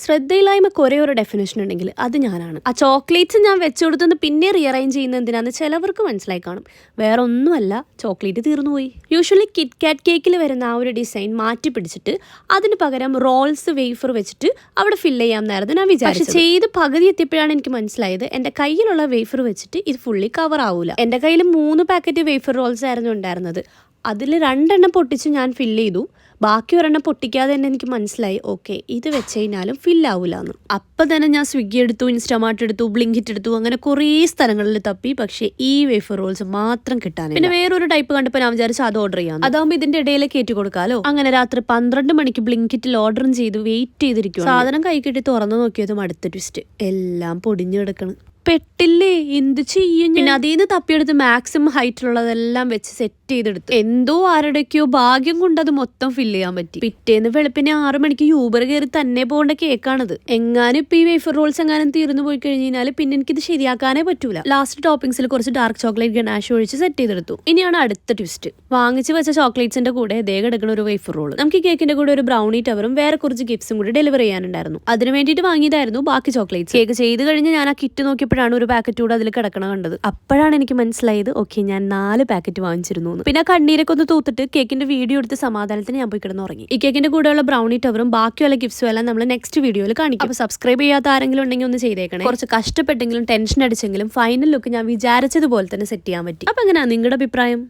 ശ്രദ്ധയില്ലായ്മക്ക് കുറേ ഒരു ഡെഫിനേഷൻ ഉണ്ടെങ്കിൽ അത് ഞാനാണ്. ആ ചോക്ലേറ്റ്സ് ഞാൻ വെച്ചു കൊടുത്തുനിന്ന് പിന്നെ റീഅറേഞ്ച് ചെയ്യുന്ന എന്തിനാന്ന് ചിലവർക്ക് മനസ്സിലായി കാണും. വേറെ ഒന്നുമല്ല ചോക്ലേറ്റ് തീർന്നുപോയി. യൂഷ്വലി കിറ്റ് കാറ്റ് കേക്കിൽ വരുന്ന ആ ഒരു ഡിസൈൻ മാറ്റി പിടിച്ചിട്ട് അതിന് പകരം റോൾസ് വേഫർ വെച്ചിട്ട് അവിടെ ഫില്ല് ചെയ്യാമെന്നായിരുന്നു ഞാൻ വിചാരിച്ചു പക്ഷെ ചെയ്ത് പകുതി എത്തിയപ്പോഴാണ് എനിക്ക് മനസ്സിലായത് എന്റെ കയ്യിലുള്ള വേഫർ വെച്ചിട്ട് ഇത് ഫുള്ളി കവർ ആവൂല. എന്റെ കയ്യിൽ മൂന്ന് പാക്കറ്റ് വേഫർ റോൾസ് ആയിരുന്നു ഉണ്ടായിരുന്നത്. അതിൽ രണ്ടെണ്ണം പൊട്ടിച്ച് ഞാൻ ഫില്ല് ചെയ്തു. ബാക്കി ഒരെണ്ണം പൊട്ടിക്കാതെ തന്നെ എനിക്ക് മനസ്സിലായി ഓക്കെ ഇത് വെച്ച് കഴിഞ്ഞാലും ഫില്ലാവില്ല എന്ന് അപ്പം തന്നെ ഞാൻ സ്വിഗ്ഗി എടുത്തു ഇൻസ്റ്റാമാർട്ട് എടുത്തു ബ്ലിങ്കിറ്റ് എടുത്തു അങ്ങനെ കുറേ സ്ഥലങ്ങളിൽ തപ്പി പക്ഷേ ഈ വേഫർ റോൾസ് മാത്രം കിട്ടാനില്ല. പിന്നെ വേറൊരു ടൈപ്പ് കണ്ടപ്പോൾ ഞാൻ വിചാരിച്ചു അത് ഓർഡർ ചെയ്യാം അതാകുമ്പോൾ ഇതിന്റെ ഇടയിൽ കയറ്റി കൊടുക്കാലോ? അങ്ങനെ രാത്രി പന്ത്രണ്ട് മണിക്ക് ബ്ലിങ്കിറ്റിൽ ഓർഡറും ചെയ്ത് വെയിറ്റ് ചെയ്തിരിക്കും സാധനം കൈ കിട്ടി തുറന്നു നോക്കിയതും അടുത്ത ട്വിസ്റ്റ് എല്ലാം പൊടിഞ്ഞു കിടക്കണം. പെട്ടില്ലേ? എന്ത് ചെയ്യും പിന്നെ അതിൽ നിന്ന് തപ്പിയെടുത്ത് മാക്സിമം ഹൈറ്റിലുള്ളതെല്ലാം വെച്ച് സെറ്റ് ചെയ്തെടുത്തു എന്തോ ആരുടെയൊക്കെയോ ഭാഗ്യം കൊണ്ട് അത് മൊത്തം ഫില്ല് ചെയ്യാൻ പറ്റി. പിറ്റേന്ന് വെളുപ്പിനെ ആറു മണിക്ക് യൂബർ കയറി തന്നെ പോകേണ്ട കേക്കാണത്. എങ്ങാനും ഇപ്പൊ ഈ വേഫർ റോൾസ് എങ്ങാനും തീർന്നു പോയി കഴിഞ്ഞാൽ പിന്നെ എനിക്കിത് ശരിയാക്കാനേ പറ്റൂല. ലാസ്റ്റ് ടോപ്പിംഗ്സിൽ കുറച്ച് ഡാർക്ക് ചോക്ലേറ്റ് ഗണാഷ് ഒഴിച്ച് സെറ്റ് ചെയ്തെടുത്തു ഇനിയാണ് അടുത്ത ട്വിസ്റ്റ് വാങ്ങിച്ച് വെച്ച ചോക്ലേറ്റ്സിന്റെ കൂടെ ദേ കിടക്കുന്ന ഒരു വേഫർ റോൾ നമുക്ക് ഈ കേക്കിന്റെ കൂടെ ഒരു ബ്രൗണി ടവറും വേറെ കുറച്ച് ഗിഫ്റ്റ്സും കൂടി ഡെലിവറി ചെയ്യാനുണ്ടായിരുന്നു. അതിന് വേണ്ടിയിട്ട് വാങ്ങിയതായിരുന്നു ബാക്കി ചോക്ലേറ്റ്സ് കേക്ക് ചെയ്ത് കഴിഞ്ഞ് ഞാൻ ആ കിറ്റ് നോക്കിയപ്പോഴാണ് ഒരു പാക്കറ്റ് കൂടെ അതിൽ കിടക്കണ കണ്ടത്. അപ്പോഴാണ് എനിക്ക് മനസ്സിലായത് ഓക്കെ ഞാൻ നാല് പാക്കറ്റ് വാങ്ങിച്ചിരുന്നു. പിന്നെ കണ്ണീരൊക്കെ ഒന്ന് തൂത്തിട്ട് കേക്കിന്റെ വീഡിയോ എടുത്ത് സമാധാനത്തിന് ഞാൻ പോയി കിടന്ന് ഉറങ്ങി ഈ കേക്കിന്റെ കൂടെയുള്ള ബ്രൗണി ടവറും ബാക്കിയുള്ള ഗിഫ്റ്റ്സും എല്ലാം നമ്മൾ നെക്സ്റ്റ് വീഡിയോയിൽ കാണിക്കും. അപ്പോൾ സബ്സ്ക്രൈബ് ചെയ്യാത്ത ആരെങ്കിലും ഉണ്ടെങ്കിൽ ഒന്ന് ചെയ്തേക്കണേ. കുറച്ച് കഷ്ടപ്പെട്ടെങ്കിലും ടെൻഷൻ അടിച്ചെങ്കിലും ഫൈനൽ ലുക്ക് ഞാൻ വിചാരിച്ചതുപോലെ തന്നെ സെറ്റ് ചെയ്യാൻ പറ്റി. അപ്പൊ എങ്ങനെയാ നിങ്ങളുടെ അഭിപ്രായം?